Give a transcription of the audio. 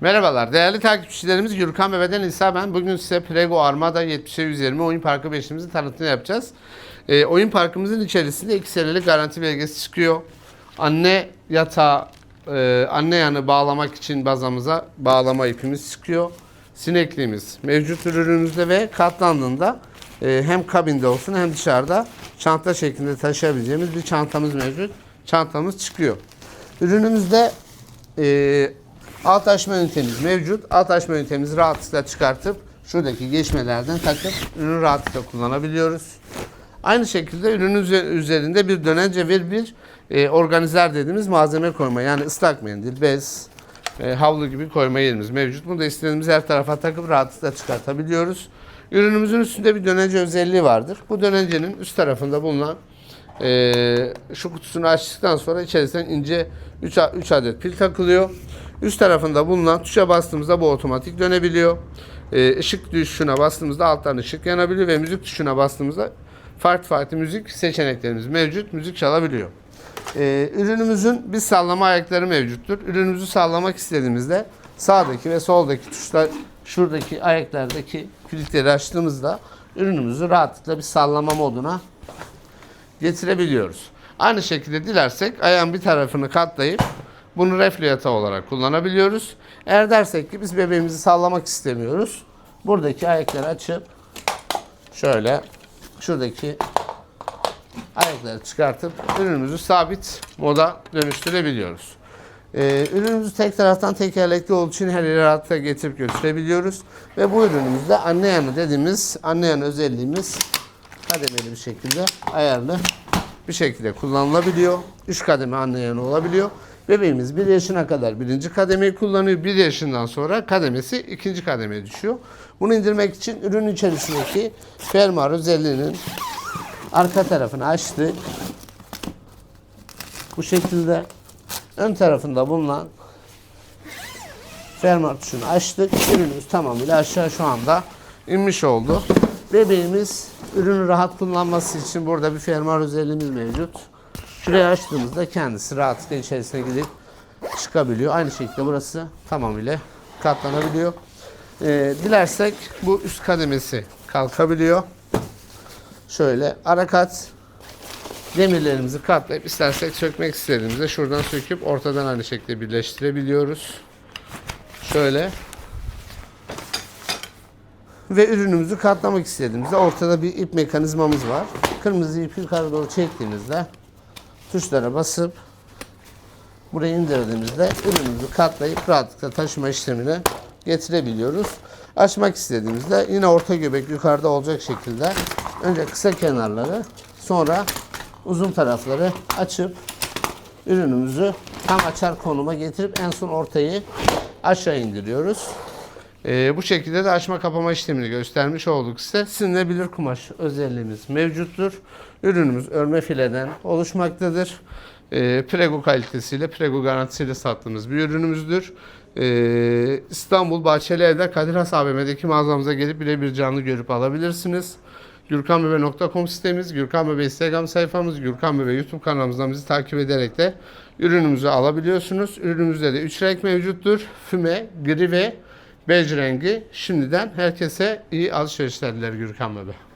Merhabalar değerli takipçilerimiz Gürkan Bebe'den İsa ben. Bugün size Prego Armada 70'e 120 oyun parkı 5'imizin tanıtımını yapacağız. Ee, oyun parkımızın içerisinde 2 senelik garanti belgesi çıkıyor. Anne yatağı, e, anne yanı bağlamak için bazamıza bağlama ipimiz çıkıyor. Sinekliğimiz mevcut ürünümüzde ve katlandığında e, hem kabinde olsun hem dışarıda çanta şeklinde taşıyabileceğimiz bir çantamız mevcut. Çantamız çıkıyor. Ürünümüzde e, alt açma ünitemiz mevcut. Alt açma ünitemizi rahatlıkla çıkartıp şuradaki geçmelerden takıp ürünü rahatlıkla kullanabiliyoruz. Aynı şekilde ürünün üze- üzerinde bir dönence ve bir e, organizer dediğimiz malzeme koyma. Yani ıslak mendil, bez, e, havlu gibi koyma yerimiz mevcut. Bunu da istediğimiz her tarafa takıp rahatlıkla çıkartabiliyoruz. Ürünümüzün üstünde bir dönence özelliği vardır. Bu dönencenin üst tarafında bulunan ee, şu kutusunu açtıktan sonra içerisinden ince 3, 3 adet pil takılıyor. Üst tarafında bulunan tuşa bastığımızda bu otomatik dönebiliyor. Ee, ışık tuşuna bastığımızda alttan ışık yanabiliyor ve müzik tuşuna bastığımızda farklı farklı müzik seçeneklerimiz mevcut. Müzik çalabiliyor. Ee, ürünümüzün bir sallama ayakları mevcuttur. Ürünümüzü sallamak istediğimizde sağdaki ve soldaki tuşlar şuradaki ayaklardaki kilitleri açtığımızda ürünümüzü rahatlıkla bir sallama moduna getirebiliyoruz. Aynı şekilde dilersek ayağın bir tarafını katlayıp bunu reflü yatağı olarak kullanabiliyoruz. Eğer dersek ki biz bebeğimizi sallamak istemiyoruz. Buradaki ayakları açıp şöyle şuradaki ayakları çıkartıp ürünümüzü sabit moda dönüştürebiliyoruz. Ee, ürünümüzü tek taraftan tekerlekli olduğu için her yere rahatlıkla getirip götürebiliyoruz. Ve bu ürünümüzde anne yanı dediğimiz anne yanı özelliğimiz kademeli bir şekilde ayarlı bir şekilde kullanılabiliyor. 3 kademe anne yanı olabiliyor. Bebeğimiz 1 yaşına kadar birinci kademeyi kullanıyor. 1 yaşından sonra kademesi ikinci kademeye düşüyor. Bunu indirmek için ürün içerisindeki fermuar özelliğinin arka tarafını açtık. Bu şekilde ön tarafında bulunan fermuar tuşunu açtık. Ürünümüz tamamıyla aşağı şu anda inmiş oldu. Bebeğimiz ürünü rahat kullanması için burada bir fermuar özelliğimiz mevcut. Şurayı açtığımızda kendisi rahatlıkla içerisine gidip çıkabiliyor. Aynı şekilde burası tamamıyla katlanabiliyor. Ee, dilersek bu üst kademesi kalkabiliyor. Şöyle ara kat demirlerimizi katlayıp istersek sökmek istediğimizde şuradan söküp ortadan aynı şekilde birleştirebiliyoruz. Şöyle ve ürünümüzü katlamak istediğimizde ortada bir ip mekanizmamız var. Kırmızı ipi yukarı doğru çektiğimizde tuşlara basıp burayı indirdiğimizde ürünümüzü katlayıp rahatlıkla taşıma işlemine getirebiliyoruz. Açmak istediğimizde yine orta göbek yukarıda olacak şekilde önce kısa kenarları sonra uzun tarafları açıp ürünümüzü tam açar konuma getirip en son ortayı aşağı indiriyoruz. Ee, bu şekilde de açma kapama işlemini göstermiş olduk size. Silinebilir kumaş özelliğimiz mevcuttur. Ürünümüz örme fileden oluşmaktadır. Ee, Prego kalitesiyle, Prego garantisiyle sattığımız bir ürünümüzdür. Ee, İstanbul Bahçeli Evler Kadir Has AVM'deki mağazamıza gelip birebir canlı görüp alabilirsiniz. gürkanbebe.com sitemiz, Gürkan Bebe Instagram sayfamız, Gürkan Bebe YouTube kanalımızdan bizi takip ederek de ürünümüzü alabiliyorsunuz. Ürünümüzde de 3 renk mevcuttur. Füme, gri ve bej rengi. Şimdiden herkese iyi alışverişler diler Gürkan Bebe.